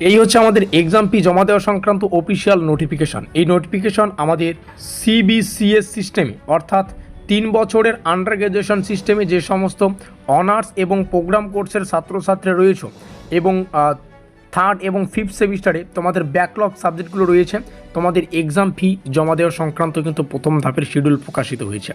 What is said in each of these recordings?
এই হচ্ছে আমাদের এক্সাম ফি জমা দেওয়া সংক্রান্ত অফিসিয়াল নোটিফিকেশান এই নোটিফিকেশান আমাদের সিবিসিএস সিস্টেমে অর্থাৎ তিন বছরের আন্ডার গ্র্যাজুয়েশন সিস্টেমে যে সমস্ত অনার্স এবং প্রোগ্রাম কোর্সের ছাত্রছাত্রী রয়েছে এবং থার্ড এবং ফিফথ সেমিস্টারে তোমাদের ব্যাকলগ সাবজেক্টগুলো রয়েছে। তোমাদের এক্সাম ফি জমা দেওয়া সংক্রান্ত কিন্তু প্রথম ধাপের শিডিউল প্রকাশিত হয়েছে।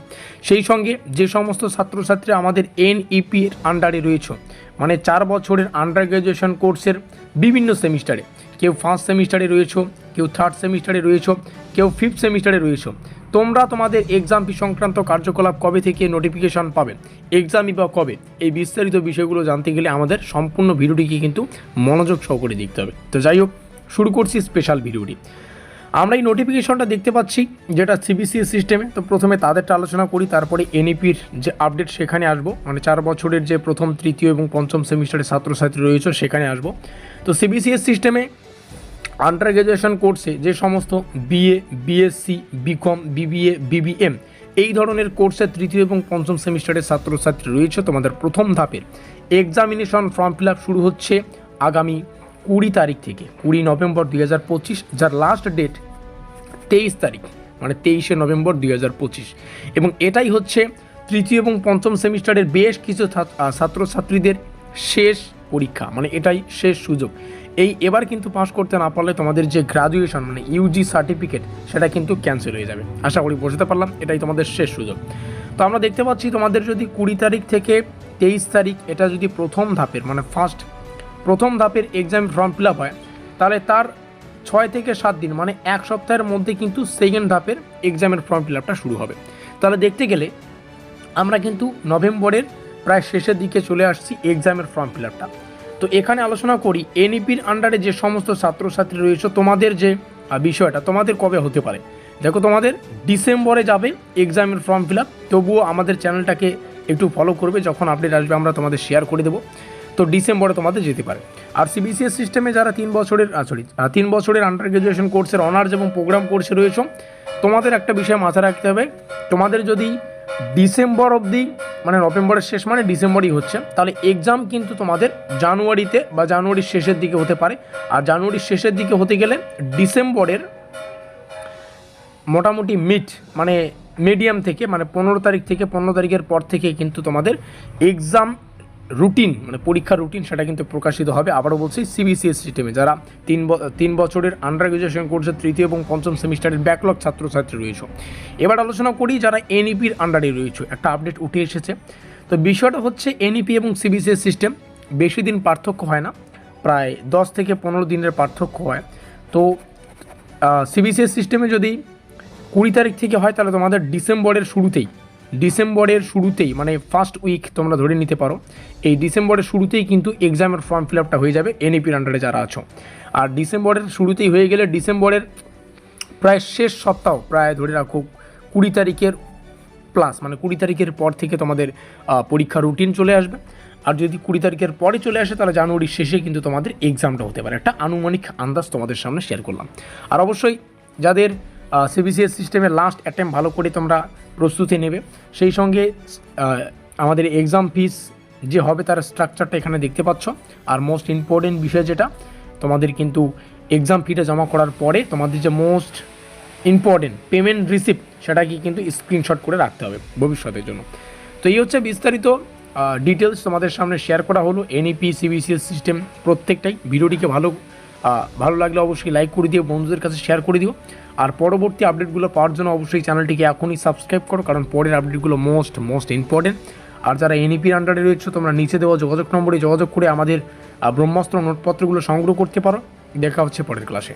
সেই সঙ্গে যে সমস্ত ছাত্রছাত্রী আমাদের এনইপি এর আন্ডারে রয়েছে মানে চার বছরের আন্ডার গ্র্যাজুয়েশন কোর্সের বিভিন্ন সেমিস্টারে, কেউ ফার্স্ট সেমিস্টারে রয়েছো, কেউ থার্ড সেমিস্টারে রয়েছো, কেউ ফিফথ সেমিস্টারে রয়েছো। তোমরা তোমাদের এক্সাম ফি সংক্রান্ত কার্যকলাপ কবে থেকে নোটিফিকেশন পাবে? এক্সামই বা কবে? এই বিস্তারিত বিষয়গুলো জানতে গেলে আমাদের সম্পূর্ণ ভিডিওটিকে কিন্তু মনোযোগ সহকারে দেখতে হবে। তো যাই হোক, শুরু করছি স্পেশাল ভিডিওটি। আমরা এই নোটিফিকেশনটা দেখতে পাচ্ছি, যেটা সিবিসিএস সিস্টেমে তো প্রথমে তাদেরটা আলোচনা করি, তারপরে এনইপির যে আপডেট সেখানে আসব। মানে চার বছরের যে প্রথম, তৃতীয় এবং পঞ্চম সেমিস্টারের ছাত্রছাত্রী রয়েছে, সেখানে আসব। তো সিবিসিএস সিস্টেমে আন্ডার গ্র্যাজুয়েশন কোর্সে যে সমস্ত BA BSc BCom BBA BBM এই ধরনের কোর্সের তৃতীয় এবং পঞ্চম সেমিস্টারের ছাত্রছাত্রী রয়েছে তোমাদের প্রথম ধাপের এক্সামিনেশন ফর্ম ফিল শুরু হচ্ছে আগামী কুড়ি তারিখ থেকে, কুড়ি নভেম্বর দুই হাজার পঁচিশ, যার লাস্ট ডেট তেইশ তারিখ মানে তেইশে নভেম্বর দুই হাজার পঁচিশ। এবং এটাই হচ্ছে তৃতীয় এবং পঞ্চম সেমিস্টারের বেশ কিছু ছাত্রছাত্রীদের শেষ পরীক্ষা মানে এটাই শেষ সুযোগ। এই এবার কিন্তু পাস করতে না পারলে তোমাদের যে গ্রাজুয়েশন মানে ইউজি সার্টিফিকেট সেটা কিন্তু ক্যান্সেল হয়ে যাবে। আশা করি বুঝতে পারলাম, এটাই তোমাদের শেষ সুযোগ। তো আমরা দেখতে পাচ্ছি তোমাদের যদি কুড়ি তারিখ থেকে তেইশ তারিখ, এটা যদি প্রথম ধাপের মানে ফার্স্ট প্রথম ধাপের এক্সাম ফর্ম ফিল আপ হয়, তাহলে তার ছয় থেকে সাত দিন মানে এক সপ্তাহের মধ্যে কিন্তু সেকেন্ড ধাপের এক্সামের ফর্ম ফিল আপটা শুরু হবে। তাহলে দেখতে গেলে আমরা কিন্তু নভেম্বরের প্রায় শেষের দিকে চলে আসছি এক্সামের ফর্ম ফিল আপটা তো এখানে আলোচনা করি, এনইপির আন্ডারে যে সমস্ত ছাত্রছাত্রী রয়েছে, তোমাদের যে বিষয়টা, তোমাদের কবে হতে পারে? দেখো তোমাদের, ডিসেম্বরে যাবে এক্সামের ফর্ম ফিল আপ তবুও আমাদের চ্যানেলটাকে একটু ফলো করবে, যখন আপডেট আসবে, আমরা তোমাদের শেয়ার করে দেবো। তো ডিসেম্বরে তোমাদের যেতে পারে। আর সিবিসিএস সিস্টেমে যারা তিন বছরের সরি তিন বছরের আন্ডার গ্রাজুয়েশন কোর্সের অনার্স এবং প্রোগ্রাম কোর্সে রয়েছে, তোমাদের একটা বিষয় মাথায় রাখতে হবে, তোমাদের যদি ডিসেম্বর অবধি মানে নভেম্বরের শেষ মানে ডিসেম্বরই হচ্ছে। তাহলে এক্সাম কিন্তু তোমাদের জানুয়ারিতে বা জানুয়ারির শেষের দিকে হতে পারে। আর জানুয়ারির শেষের দিকে হতে গেলে ডিসেম্বরের মোটামুটি মিট মানে মিডিয়াম থেকে মানে পনেরো তারিখ থেকে, পনেরো তারিখের পর থেকে কিন্তু তোমাদের এক্সাম রুটিন মানে পরীক্ষার রুটিন সেটা কিন্তু প্রকাশিত হবে। আবারও বলছি সিবিসিএস সিস্টেমে যারা তিন তিন বছরের আন্ডার গ্রাজুয়েশন কোর্সের তৃতীয় এবং পঞ্চম সেমিস্টারের ব্যাকলগ ছাত্রছাত্রী রয়েছে। এবার আলোচনা করি যারা এনইপির আন্ডারে রয়েছে। একটা আপডেট উঠে এসেছে। তো বিষয়টা হচ্ছে এনইপি এবং সিবিসিএস সিস্টেম বেশি দিন পার্থক্য হয় না। প্রায় দশ থেকে পনেরো দিনের পার্থক্য হয়। তো সিবিসিএস সিস্টেমে যদি কুড়ি তারিখ থেকে হয়, তাহলে তোমাদের ডিসেম্বরের শুরুতেই ডিসেম্বরের শুরুতেই মানে ফার্স্ট উইক তোমরা ধরে নিতে পারো, এই ডিসেম্বরের শুরুতেই কিন্তু এক্সামের ফর্ম ফিল আপটা হয়ে যাবে এনইপির আন্ডারে যারা আছো। আর ডিসেম্বরের শুরুতেই হয়ে গেলে ডিসেম্বরের প্রায় শেষ সপ্তাহ, প্রায় ধরে রাখো কুড়ি তারিখের প্লাস মানে কুড়ি তারিখের পর থেকে তোমাদের পরীক্ষা রুটিন চলে আসবে। আর যদি কুড়ি তারিখের পরে চলে আসে, তাহলে জানুয়ারির শেষে কিন্তু তোমাদের এক্সামটা হতে পারে। একটা আনুমানিক আন্দাজ তোমাদের সামনে শেয়ার করলাম। আর অবশ্যই যাদের সিবিসিএস সিস্টেমের লাস্ট অ্যাটেম্প ভালো করে তোমরা প্রস্তুতি নেবে। সেই সঙ্গে আমাদের এক্সাম ফিস যে হবে তার স্ট্রাকচারটা এখানে দেখতে পাচ্ছ। আর মোস্ট ইম্পর্টেন্ট বিষয় যেটা, তোমাদের কিন্তু এক্সাম ফিটা জমা করার পরে তোমাদের যে মোস্ট ইম্পর্টেন্ট পেমেন্ট রিসিপ্ট সেটাকে কিন্তু স্ক্রিনশট করে রাখতে হবে ভবিষ্যতের জন্য। তো এই হচ্ছে বিস্তারিত ডিটেলস তোমাদের সামনে শেয়ার করা হলো। এনইপি সিবিসিএস সিস্টেম প্রত্যেকটাই। ভিডিওটিকে ভালো ভালো লাগলে অবশ্যই লাইক করে দিও, বন্ধুদের কাছে শেয়ার করে দিও। আর পরবর্তী আপডেটগুলো পাওয়ার জন্য অবশ্যই চ্যানেলটিকে এখনই সাবস্ক্রাইব করো, কারণ পরের আপডেটগুলো মোস্ট মোস্ট ইম্পর্টেন্ট আর যারা এনইপির আন্ডারে রয়েছে, তোমরা নিচে দেওয়া যোগাযোগ নম্বরে যোগাযোগ করে আমাদের ব্রহ্মাস্ত্র নোটপত্রগুলো সংগ্রহ করতে পারো। দেখা হচ্ছে পরের ক্লাসে